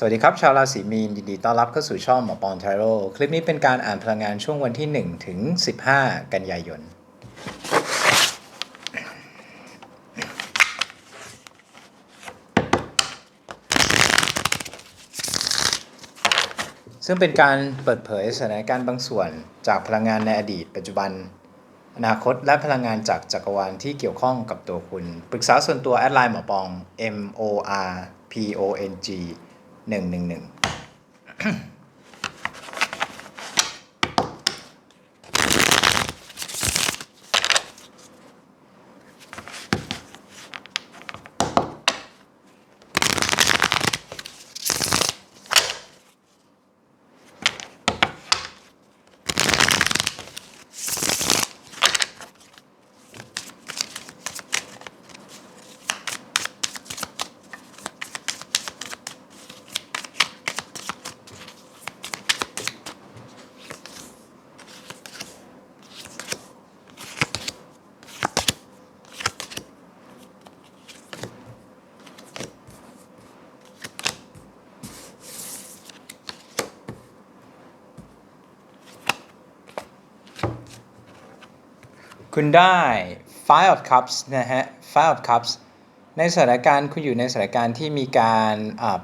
สวัสดีครับ ชาวราศีมีนยินดีต้อนรับเข้าสู่ช่องหมอปอนทาโร่คลิปนี้เป็นการอ่านพลังงานช่วงวันที่ 1 ถึง 15 กันยายน ซึ่งเป็นการเปิดเผยสถานการณ์บางส่วนจากพลังงานในอดีต ปัจจุบัน อนาคตและพลังงานจากจักรวาลที่เกี่ยวข้องกับตัวคุณ ปรึกษาส่วนตัวแอดไลน์หมอปอง M O R P O N G 111 คุณได้ Five of Cups นะฮะ Five of Cups ในสถานการณ์คุณอยู่ในสถานการณ์ที่มีการ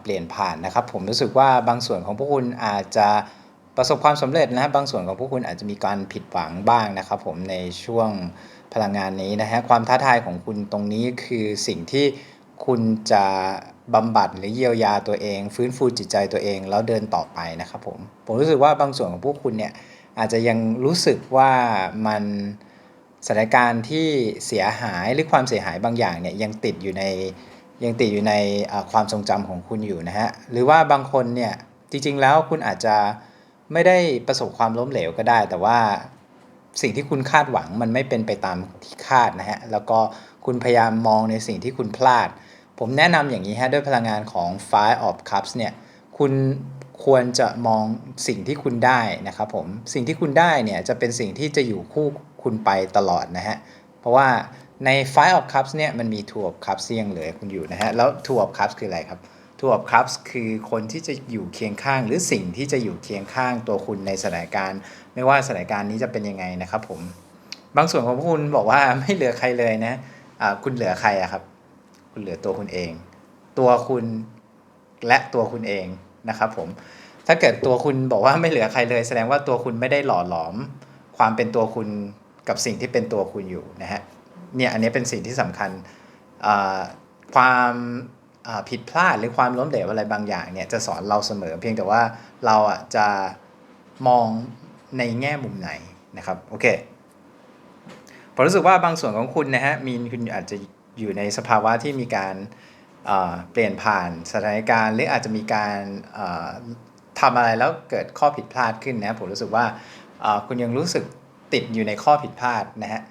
เปลี่ยนผ่านนะครับ ผมรู้สึกว่าบางส่วนของพวกคุณอาจจะประสบความสำเร็จนะฮะบางส่วนของพวกคุณอาจจะมีการผิดหวังบ้างนะครับ ผมในช่วงพลังงานนี้นะฮะความท้าทายของคุณตรงนี้คือสิ่งที่คุณจะบำบัดหรือเยียวยาตัวเอง ฟื้นฟูจิตใจตัวเองแล้วเดินต่อไปนะครับผมผมรู้สึกว่าบางส่วนของพวกคุณเนี่ยอาจจะยังรู้สึกว่ามัน สถานการณ์ที่เสียหายหรือความเสียหายบางอย่างเนี่ยยังติดอยู่ในยังติดอยู่ในความทรงจำของคุณอยู่นะฮะหรือว่าบางคนเนี่ยจริง ๆ แล้วคุณอาจจะไม่ได้ประสบความล้มเหลวก็ได้ แต่ว่าสิ่งที่คุณคาดหวังมันไม่เป็นไปตามที่คาดนะฮะแล้วก็คุณพยายามมองในสิ่งที่คุณพลาด ผมแนะนำอย่างนี้ฮะด้วยพลังงานของ Five of Cups เนี่ยคุณควรจะมองสิ่งที่คุณได้นะครับผมสิ่งที่คุณได้เนี่ยจะเป็นสิ่งที่จะอยู่คู่ คุณไปตลอดนะฮะ เพราะว่าใน Five of Cups เนี่ยมันมี Two of Cups ที่ยังเหลือคุณอยู่นะฮะ แล้ว Two of Cups คืออะไรครับ Two of Cups คือคนที่จะอยู่เคียงข้าง หรือสิ่งที่จะอยู่เคียงข้างตัวคุณในสถานการณ์ ไม่ว่าสถานการณ์นี้จะเป็นยังไงนะครับผม บางส่วนของพวกคุณบอกว่าไม่เหลือใครเลยนะอ่าคุณเหลือใครอะครับ คุณเหลือตัวคุณเอง ตัวคุณและตัวคุณเองนะครับผม ถ้าเกิดตัวคุณบอกว่าไม่เหลือใครเลย แสดงว่าตัวคุณไม่ได้หล่อหลอมความเป็นตัวคุณ กับสิ่งที่เป็นตัวคุณอยู่นะฮะเนี่ยอันนี้เป็นสิ่งที่สำคัญความผิดพลาดหรือความล้มเหลวอะไรบางอย่างเนี่ยจะสอนเราเสมอ เพียงแต่ว่าเราอะจะมองในแง่มุมไหนนะครับโอเคผมรู้สึกว่าบางส่วนของคุณนะฮะมีคุณอาจจะอยู่ในสภาวะที่มีการเปลี่ยนผ่านสถานการณ์หรืออาจจะมีการเอ่อทำอะไรแล้วเกิดข้อผิดพลาดขึ้นนะผมรู้สึกว่าคุณยังรู้สึก ติดอยู่ในข้อผิดพลาดนะฮะ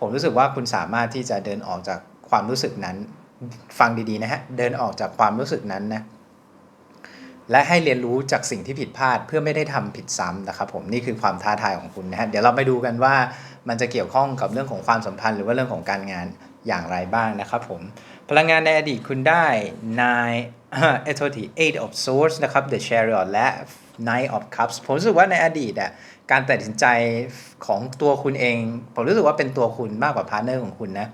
ผมรู้สึกว่าคุณสามารถที่จะเดินออกจากความรู้สึกนั้น ฟังดีๆนะฮะเดินออกจากความรู้สึกนั้นนะและให้เรียนรู้จากสิ่งที่ผิดพลาดเพื่อไม่ได้ทำผิดซ้ำนะครับผมนี่คือความท้าทายของคุณนะฮะเดี๋ยวเราไปดูกันว่ามันจะเกี่ยวข้องกับเรื่องของความสัมพันธ์ หรือว่าเรื่องของการงานอย่างไรบ้างนะครับผมพลังงานในอดีตคุณได้ nine เอโทที eight of swords นะครับ the chariot และ nine of cups ผมรู้สึกว่าในอดีตอะ การตัดสินใจของตัวคุณเอง ผมรู้สึกว่าเป็นตัวคุณมากกว่าพาร์เนอร์ของคุณนะ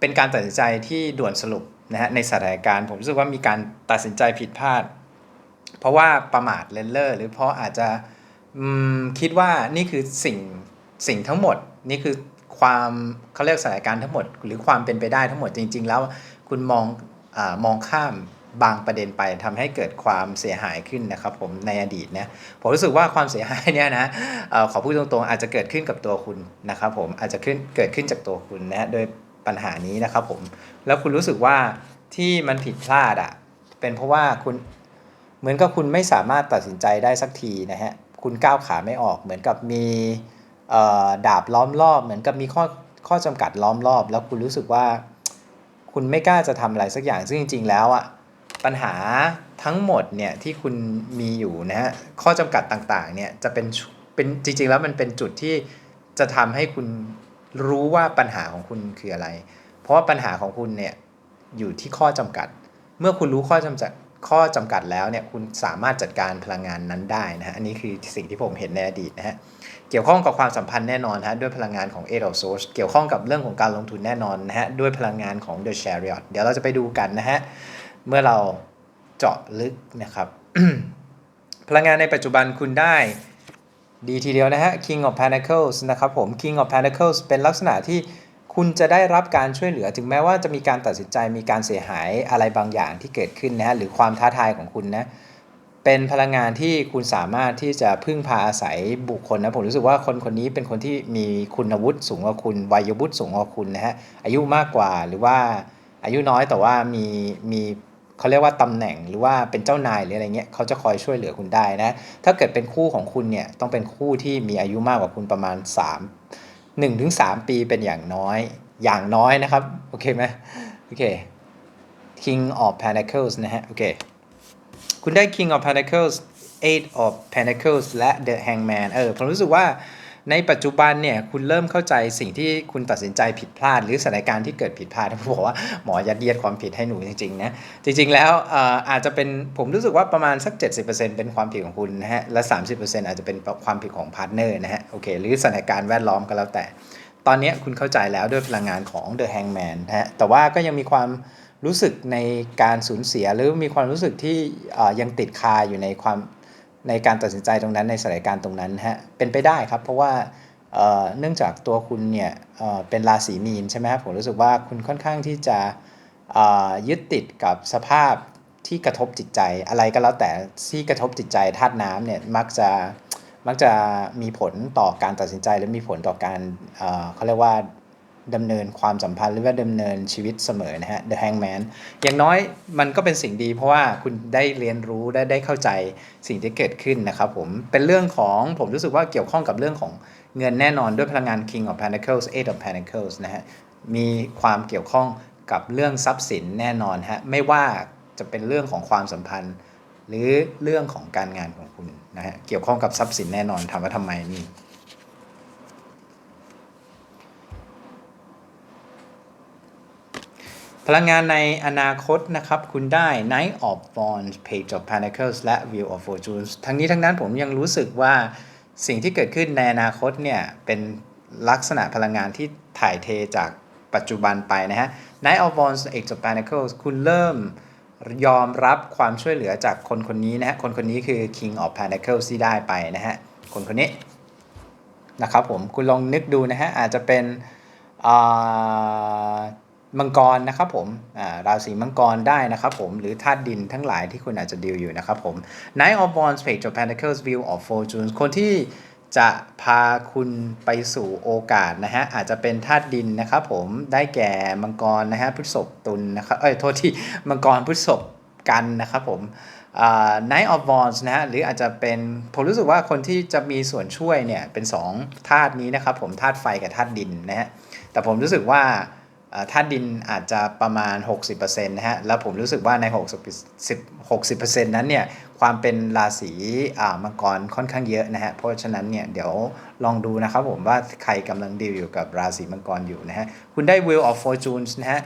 เป็นการตัดสินใจที่ด่วนสรุปนะฮะในสถานการณ์ผมรู้สึกว่ามีการตัดสินใจผิดพลาด เพราะว่าประมาทเลินเล่อหรือเพราะอาจจะคิดว่านี่คือสิ่งสิ่งทั้งหมด นี่คือความเขาเรียกสถานการณ์ทั้งหมด หรือความเป็นไปได้ทั้งหมดจริง ๆ แล้วคุณมองอมองข้าม บางประเด็นไปทำให้เกิดความเสียหายขึ้นนะครับผมในอดีตนี่ยผมรู้สึกว่าความเสียหายเนี่ยนะอขอพูดตรงๆอาจจะเกิดขึ้นกับตัวคุณนะครับผมอาจจะขึ้นเกิดขึ้นจากตัวคุณนะโดยปัญหานี้นะครับผมแล้วคุณรู้สึกว่าที่มันผิดพลาดอะ่ะเป็นเพราะว่าคุณเหมือนกับคุณไม่สามารถตัดสินใจได้สักทีนะฮะคุณก้าวขาไม่ออกเหมือนกับมีดาบล้อมรอบ เหมือนกับมีข้อข้อจำกัดล้อมรอบ แล้วคุณรู้สึกว่า คุณไม่กล้าจะทำอะไรสักอย่างซึ่งจริง ๆ แล้วอะ่ะ ปัญหาทั้งหมดเนี่ยที่คุณมีอยู่นะฮะข้อจำกัดต่างๆเนี่ยจะเป็นเป็นจริงๆแล้วมันเป็นจุดที่จะทำให้คุณรู้ว่าปัญหาของคุณคืออะไร เพราะว่าปัญหาของคุณเนี่ยอยู่ที่ข้อจำกัด เมื่อคุณรู้ข้อจำกัดข้อจำกัดแล้วเนี่ยคุณสามารถจัดการพลังงานนั้นได้นะฮะอันนี้คือสิ่งที่ผมเห็นในอดีตนะฮะเกี่ยวข้องกับความสัมพันธ์แน่นอนฮะด้วยพลังงานของ Eight of Swords เกี่ยวข้องกับเรื่องของการลงทุนแน่นอนนะฮะด้วยพลังงานของ The Chariot เดี๋ยวเราจะไปดูกันนะฮะ เมื่อเราเจาะลึกนะครับพลังงานในปัจจุบันคุณได้ดีทีเดียวนะฮะ King of Pentacles นะครับผม King of Pentacles เป็นลักษณะที่คุณจะได้รับการช่วยเหลือถึงแม้ว่าจะมีการตัดสินใจมีการเสียหายอะไรบางอย่างที่เกิดขึ้นนะฮะหรือความท้าทายของคุณนะเป็นพลังงานที่คุณสามารถที่จะพึ่งพาอาศัยบุคคลนะผมรู้สึกว่าคนคนนี้เป็นคนที่มีคุณวุฒิสูงกว่าคุณวัยวุฒิสูงกว่าคุณนะฮะอายุมากกว่าหรือว่าอายุน้อยแต่ว่ามีมี เขาเรียกว่าตำแหน่งหรือว่าเป็นเจ้านายหรืออะไรเงี้ยเขาจะคอยช่วยเหลือคุณได้นะ ถ้าเกิดเป็นคู่ของคุณเนี่ยต้องเป็นคู่ที่มีอายุมากกว่าคุณประมาณ 3 1ถึง3ปีเป็นอย่างน้อยอย่างน้อยนะครับ โอเคไหมโอเค King of Pentacles นะฮะ โอเค คุณได้ King of Pentacles Eight of Pentacles และ The Hangman เออผมรู้สึกว่า ในปัจจุบันเนี่ยคุณเริ่มเข้าใจสิ่งที่คุณตัดสินใจผิดพลาด หรือสถานการณ์ที่เกิดผิดพลาดผมบอกว่าหมอยัดเยียดความผิดให้หนูจริงๆนะจริง ๆ แล้วอออาจจะเป็นผมรู้สึกว่าประมาณสัก 70%เป็นความผิดของคุณนะฮะและ 30%อาจจะเป็นความผิดของพาร์ทเนอร์นะฮะโอเคหรือสถานการณ์แวดล้อมก็แล้วแต่ ตอนนี้คุณเข้าใจแล้วด้วยพลังงานของ The Hangman นะฮะแต่ว่าก็ยังมีความรู้สึกในการสูญเสียหรือมีความรู้สึกที่ยังติดคาอยู่ในความ ในการตัดสินใจตรงนั้นในสถานการณ์ตรงนั้นฮะเป็นไปได้ครับ เพราะว่าเนื่องจากตัวคุณเนี่ยเป็นราศีมีนใช่ไหมครับผมรู้สึกว่าคุณค่อนข้างที่จะยึดติดกับสภาพที่กระทบจิตใจอะไรก็แล้วแต่ที่กระทบจิตใจธาตุน้ำเนี่ยมักจะมักจะมีผลต่อการตัดสินใจหรือมีผลต่อการเขาเรียกว่า ดำเนินความสัมพันธ์หรือว่าดำเนินชีวิตเสมอนะฮะ The Hangman อย่างน้อยมันก็เป็นสิ่งดีเพราะว่าคุณได้เรียนรู้ได้ได้เข้าใจสิ่งที่เกิดขึ้นนะครับผม เป็นเรื่องของผมรู้สึกว่าเกี่ยวข้องกับเรื่องของเงินแน่นอนด้วยพลังงาน King of Pentacles Eight of Pentacles นะฮะ มีความเกี่ยวข้องกับเรื่องทรัพย์สินแน่นอนฮะ ไม่ว่าจะเป็นเรื่องของความสัมพันธ์ หรือเรื่องของการงานของคุณนะฮะ เกี่ยวข้องกับทรัพย์สินแน่นอนถามว่าทำไมนี่ พลังงานในอนาคตนะครับ คุณได้ Knight of Wands Page of Pentacles และ Wheel of Fortune ทั้งนี้ทั้งนั้นผมยังรู้สึกว่าสิ่งที่เกิดขึ้นในอนาคตเนี่ยเป็นลักษณะพลังงานที่ถ่ายเทจากปัจจุบันไปนะฮะ Knight of Wands Page of Pentacles คุณเริ่มยอมรับความช่วยเหลือจากคนคนนี้นะฮะ คนคนนี้คือ King of Pentacles ที่ได้ไปนะฮะ คนคนนี้นะครับผม คุณลองนึกดูนะฮะ อาจจะเป็นอ่า มังกรนะครับผมอ่าราศีมังกรได้นะครับผม หรือธาตุดินทั้งหลายที่คุณอาจจะดีลอยู่นะครับผม Knight of Wands Page of Pentacles Wheel of Fortune คนที่จะพาคุณไปสู่โอกาสนะฮะ อาจจะเป็นธาตุดินนะครับผมได้แก่มังกรนะฮะพฤษภตุลนะครับ เอ้ย โทษที่มังกรพฤษภกันนะครับผม Knight of Wands นะฮะ หรืออาจจะเป็น ผมรู้สึกว่าคนที่จะมีส่วนช่วยเนี่ย เป็น2ธาตุนี้นะครับผมธาตุไฟกับธาตุดินนะฮะ แต่ผมรู้สึกว่า ธาตุดินอาจจะประมาณ 60%นะฮะ แล้วผมรู้สึกว่าใน 60 60%นั้นเนี่ย ความเป็นราศีอ่ามังกรค่อนข้างเยอะนะฮะ เพราะฉะนั้นเนี่ย เดี๋ยวลองดูนะครับผมว่าใครกำลังดีลอยู่กับราศีมังกรอยู่นะฮะ คุณได้ Wheel of Fortunes นะฮะ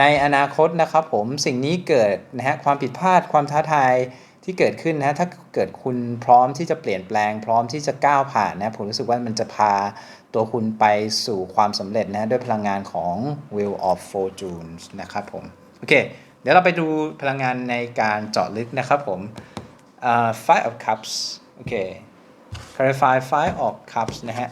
ในอนาคตนะครับผมสิ่งนี้เกิดนะฮะ ความผิดพลาดความท้าทายที่เกิดขึ้นนะฮะถ้าเกิดคุณพร้อมที่จะเปลี่ยนแปลง พร้อมที่จะก้าวผ่านนะผมรู้สึกว่ามันจะพา ตัวคุณไปสู่ความสำเร็จนะด้วยพลังงานของ Wheel of Fortunes นะครับผม โอเค เดี๋ยวเราไปดูพลังงานในการเจาะลึกนะครับผม uh, Five of Cups โอเค clarify Five of Cups นะฮะ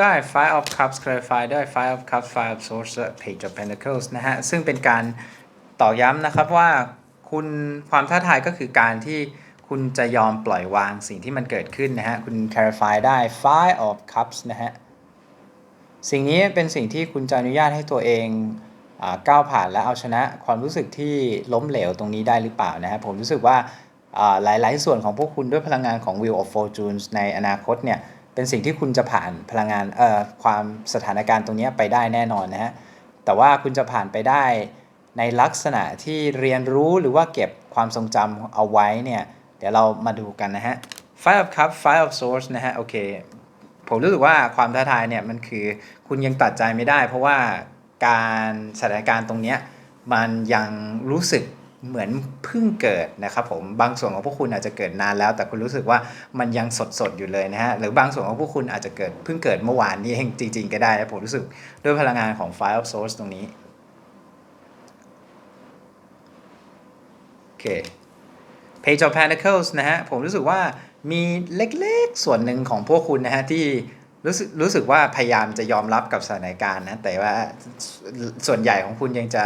ได้ Five of Cups Clarify ได้ Five of Cups Five of Swords Page of Pentacles นะฮะ ซึ่งเป็นการต่อย้ำนะครับว่าคุณความท้าทายก็คือการที่คุณจะยอมปล่อยวางสิ่งที่มันเกิดขึ้นนะฮะ คุณ Clarify ได้ Five of Cups นะฮะ สิ่งนี้เป็นสิ่งที่คุณจะอนุญาตให้ตัวเองก้าวผ่านและเอาชนะความรู้สึกที่ล้มเหลวตรงนี้ได้หรือเปล่านะฮะ ผมรู้สึกว่าอ่าหลาย ๆ ส่วนของพวกคุณด้วยพลังงานของ Wheel of Fortune ในอนาคตเนี่ย เป็นสิ่งที่คุณจะผ่านพลังงานเอ่อความสถานการณ์ตรงนี้ไปได้แน่นอนนะฮะแต่ว่าคุณจะผ่านไปได้ในลักษณะที่เรียนรู้หรือว่าเก็บความทรงจำเอาไว้เนี่ยเดี๋ยวเรามาดูกันนะฮะ Five of Cups Five of Swords นะฮะโอเคผมรู้สึกว่าความท้าทายเนี่ยมันคือคุณยังตัดใจไม่ได้ เพราะว่าการสถานการณ์ตรงนี้มันยังรู้สึก เหมือนเพิ่งเกิดนะครับผมบางส่วนของพวกคุณอาจจะเกิดนานแล้ว แต่คุณรู้สึกว่ามันยังสดสดๆอยู่เลยนะฮะหรือบางส่วนของพวกคุณอาจจะเกิดเพิ่งเกิดเมื่อวานนี้เองจริง ๆ ก็ได้นะผมรู้สึกด้วยพลังงานของ Five of Swords ตรงนี้โอเค Page of Pentacles นะฮะผมรู้สึกว่ามีเล็กๆส่วนหนึ่งของพวกคุณนะฮะที่รู้สึกรู้สึกว่าพยายามจะยอมรับกับสถานการณ์นะแต่ว่าส่วนใหญ่ของคุณยังจะ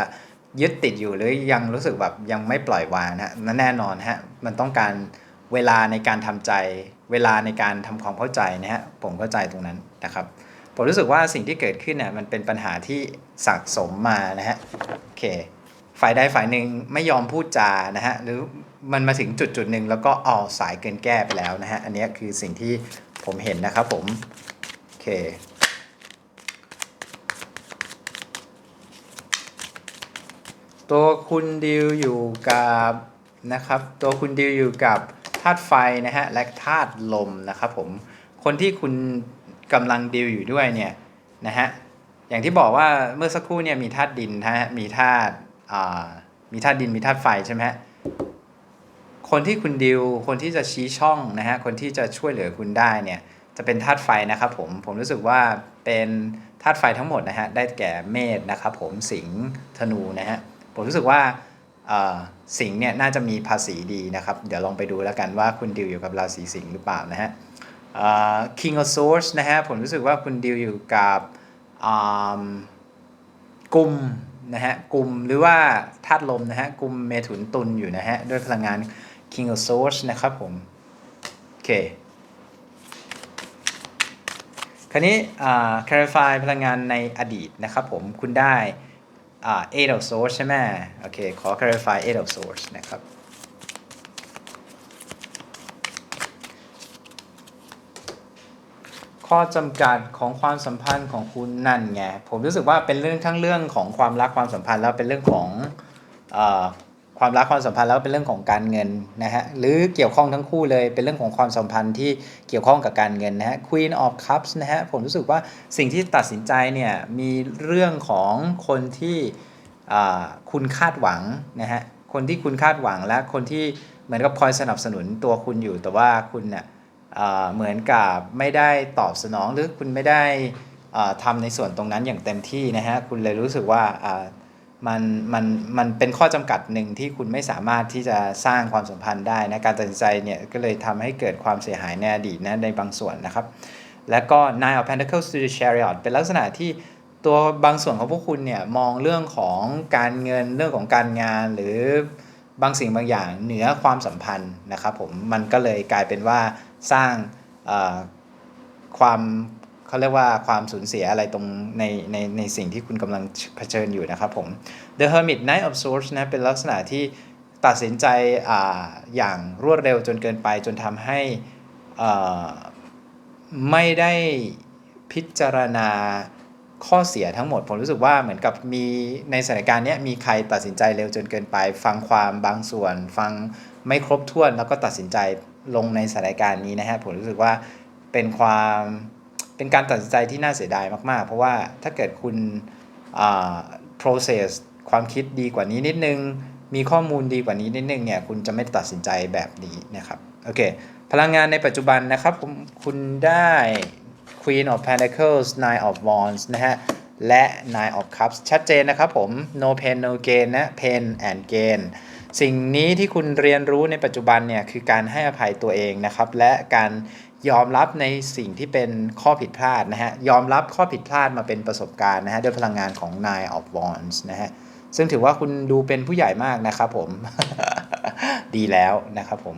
ยึดติดอยู่หรือยังรู้สึกแบบยังไม่ปล่อยวางนะฮะนั่นแน่นอนฮะมันต้องการเวลาในการทำใจ เวลาในการทำความเข้าใจนะฮะผมเข้าใจตรงนั้นนะครับ ผมรู้สึกว่าสิ่งที่เกิดขึ้นเนี่ยมันเป็นปัญหาที่สะสมมานะฮะโอเค ฝ่ายใดฝ่ายหนึ่งไม่ยอมพูดจานะฮะหรือมันมาถึงจุดจุดหนึ่งแล้วก็เอาสายเกินแก้ไปแล้วนะฮะอันนี้คือสิ่งที่ผมเห็นนะครับผมโอเค ตัวคุณดิวอยู่กับนะครับ ตัวคุณดิวอยู่กับธาตุไฟนะฮะและธาตุลมนะครับผมคนที่คุณกำลังดิวอยู่ด้วยเนี่ยนะฮะอย่างที่บอกว่าเมื่อสักครู่เนี่ยมีธาตุดินนะฮะมีธาตุอ่ามีธาตุดินมีธาตุไฟใช่ไหมฮะคนที่คุณดิวคนที่จะชี้ช่องนะฮะคนที่จะช่วยเหลือคุณได้เนี่ยจะเป็นธาตุไฟนะครับผมผมรู้สึกว่าเป็นธาตุไฟทั้งหมดนะฮะได้แก่เมษนะครับผมสิงห์ธนูนะฮะ ผมรู้สึกว่าสิงห์เนี่ยน่าจะมีภาษีดีนะครับ เดี๋ยวลองไปดูแล้วกันว่าคุณดิวอยู่กับราศีสิงห์หรือเปล่านะฮะเอ่อ King of Swords นะฮะผมรู้สึกว่าคุณดิวอยู่กับกลุ่มนะฮะกลุ่มหรือว่าธาตุลมนะฮะกลุ่มเมถุนตุลอยู่นะฮะด้วยพลังงาน King of Swords นะครับผมโอเคคราวนี้ clarify พลังงานในอดีตนะครับผมคุณได้ eight of swords ใช่ไหมโอเค ขอ clarify eight of swords นะครับ ข้อจำกัดของความสัมพันธ์ของคุณนั่นไง ผมรู้สึกว่าเป็นเรื่องทั้งเรื่องของความรักความสัมพันธ์แล้วเป็นเรื่องของออ ความรักความสัมพันธ์แล้วเป็นเรื่องของการเงินนะฮะหรือเกี่ยวข้องทั้งคู่เลยเป็นเรื่องของความสัมพันธ์ที่เกี่ยวข้องกับการเงินนะฮะ Queen of Cups นะฮะผมรู้สึกว่าสิ่งที่ตัดสินใจเนี่ยมีเรื่องของคนที่คุณคาดหวังนะฮะคนที่คุณคาดหวังและคนที่เหมือนกับคอยสนับสนุนตัวคุณอยู่ แต่ว่าคุณเนี่ยเหมือนกับไม่ได้ตอบสนองหรือคุณไม่ได้ทำในส่วนตรงนั้นอย่างเต็มที่นะฮะคุณเลยรู้สึกว่าอ่า มันมันมันเป็นข้อจำกัดหนึ่งที่คุณไม่สามารถที่จะสร้างความสัมพันธ์ได้นะการตัดสินใจเนี่ยก็เลยทำให้เกิดความเสียหายในอดีตนะในบางส่วนนะครับ แล้วก็ Nine of Pentacles to the Chariot เป็นลักษณะที่ตัวบางส่วนของพวกคุณเนี่ยมองเรื่องของการเงินเรื่องของการงานหรือบางสิ่งบางอย่างเหนือความสัมพันธ์นะครับผมมันก็เลยกลายเป็นว่าสร้างความ เขาเรียกว่าความสูญเสียอะไรตรงในในในสิ่งที่คุณกำลังเผชิญอยู่นะครับผม The Hermit Knight of Swords นะเป็นลักษณะที่ตัดสินใจอ่าอย่างรวดเร็วจนเกินไปจนทำให้อ่อไม่ได้พิจารณาข้อเสียทั้งหมด ผมรู้สึกว่าเหมือนกับมีในสถานการณ์เนี้ยมีใครตัดสินใจเร็วจนเกินไป ฟังความบางส่วน ฟังไม่ครบถ้วนแล้วก็ตัดสินใจลงในสถานการณ์นี้นะฮะผมรู้สึกว่าเป็นความ เป็นการตัดสินใจที่น่าเสียดายมาก ๆ เพราะว่าถ้าเกิดคุณอ่า process ความคิดดีกว่านี้นิดนึง มีข้อมูลดีกว่านี้นิดนึงเนี่ย คุณจะไม่ตัดสินใจแบบนี้นะครับ โอเค พลังงานในปัจจุบันนะครับผมคุณได้ Queen of Pentacles Nine of Wands นะฮะ และ Nine of Cups ชัดเจนนะครับผม no pain no gain นะ pain and gain สิ่งนี้ที่คุณเรียนรู้ในปัจจุบันเนี่ย คือการให้อภัยตัวเองนะครับ และการ ยอมรับในสิ่งที่เป็นข้อผิดพลาดนะฮะ ยอมรับข้อผิดพลาดมาเป็นประสบการณ์นะฮะด้วยพลังงานของ Nine of Wands นะฮะ ซึ่งถือว่าคุณดูเป็นผู้ใหญ่มากนะครับผม ดีแล้วนะครับผม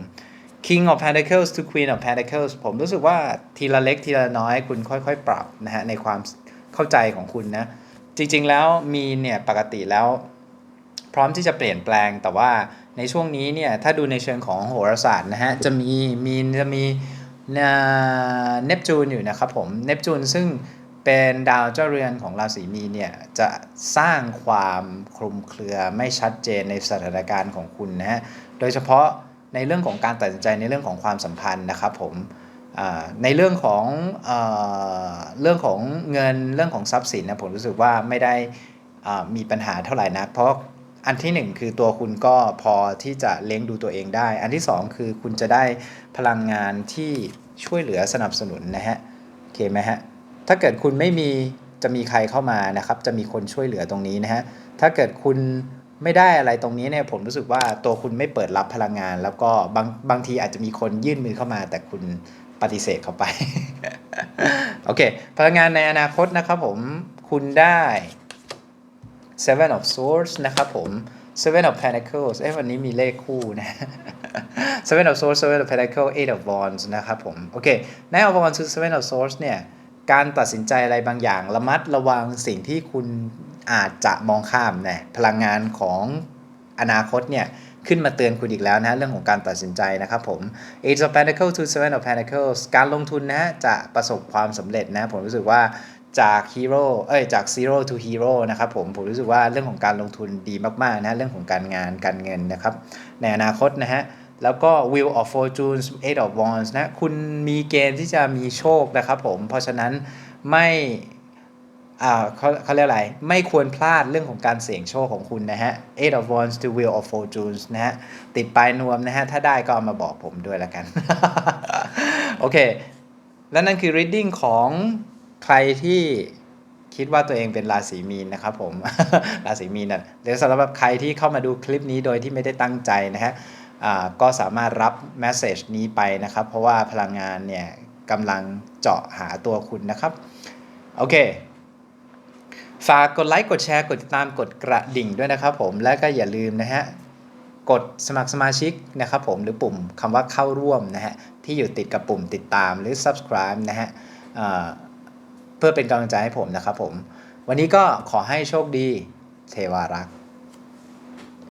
King of Pentacles to Queen of Pentacles ผมรู้สึกว่าทีละเล็กทีละน้อยคุณค่อยๆ ปรับนะฮะในความเข้าใจของคุณนะ จริงๆแล้วมีเนี่ยปกติแล้ว พร้อมที่จะเปลี่ยนแปลงแต่ว่าในช่วงนี้เนี่ยถ้าดูในเชิงของโหราศาสตร์นะฮะจะมีมีจะมี เนปจูนอยู่นะครับผมเนปจูนซึ่งเป็นดาวเจ้าเรือนของราศีมีเนี่ยจะสร้างความคลุมเครือไม่ชัดเจนในสถานการณ์ของคุณนะฮะโดยเฉพาะในเรื่องของการตัดสินใจในเรื่องของความสัมพันธ์นะครับผมในเรื่องของเออเรื่องของเงินเรื่องของทรัพย์สินนะผมรู้สึกว่าไม่ได้มีปัญหาเท่าไหร่นัก เพราะ อันที่หนึ่งคือตัวคุณก็พอที่จะเลี้ยงดูตัวเองได้ อันที่สองคือคุณจะได้พลังงานที่ช่วยเหลือสนับสนุนนะฮะโอเคไหมฮะถ้าเกิดคุณไม่มีจะมีใครเข้ามานะครับ จะมีคนช่วยเหลือตรงนี้นะฮะถ้าเกิดคุณไม่ได้อะไรตรงนี้เนี่ยผมรู้สึกว่าตัวคุณไม่เปิดรับพลังงาน แล้วก็บางบางทีอาจจะมีคนยื่นมือเข้ามา แต่คุณปฏิเสธเข้าไป โอเค พลังงานในอนาคตนะครับผมคุณได้ Seven of Swords นะครับผม Seven of Pentacles เอ้ยวันนี้มีเลขคู่นะ Seven of Swords Seven of Pentacles Eight of Wands นะครับผม โอเค Nine of Wands คือ Seven of Swords เนี่ย การตัดสินใจอะไรบางอย่าง ระมัดระวังสิ่งที่คุณอาจจะมองข้ามนะพลังงานของอนาคตเนี่ย ขึ้นมาเตือนคุณอีกแล้วนะเรื่องของการตัดสินใจนะครับผม Eight of Pentacles to Seven of Pentacles การลงทุนนะจะประสบความสำเร็จนะผมรู้สึกว่าจากฮีโร่เอ้ยจาก zero to hero นะครับผมผมรู้สึกว่าเรื่องของการลงทุนดีมากๆนะเรื่องของการงานการเงินนะครับในอนาคตนะฮะแล้วก็ Wheel of Fortune Eight of Wands นะคุณมีเกณฑ์ที่จะมีโชคนะครับผมเพราะฉะนั้นไม่ เขาเขาเรียกอะไร ไม่ควรพลาดเรื่องของการเสี่ยงโชคของคุณนะฮะ Eight of Wands to Wheel of Fortunes นะฮะ ติดปลายนวมนะฮะ ถ้าได้ก็เอามาบอกผมด้วยละกัน โอเค และนั่นคือ reading ของใครที่คิดว่าตัวเองเป็นราศีมีนนะครับผม ราศีมีนนะหรือสำหรับใครที่เข้ามาดูคลิปนี้โดยที่ไม่ได้ตั้งใจนะฮะก็สามารถรับ message นี้ไปนะครับ เพราะว่าพลังงานเนี่ยกำลังเจาะหาตัวคุณนะครับ โอเค ฝากกดไลค์กดแชร์กดติดตามกดกระดิ่งด้วยนะครับผมและก็อย่าลืมนะฮะกดสมัครสมาชิกนะครับผมหรือปุ่มคำว่าเข้าร่วมนะฮะที่อยู่ติดกับปุ่มติดตามหรือ subscribe นะฮะเพื่อเป็นกำลังใจให้ผมนะครับผม วันนี้ก็ขอให้โชคดี เทวารักษ์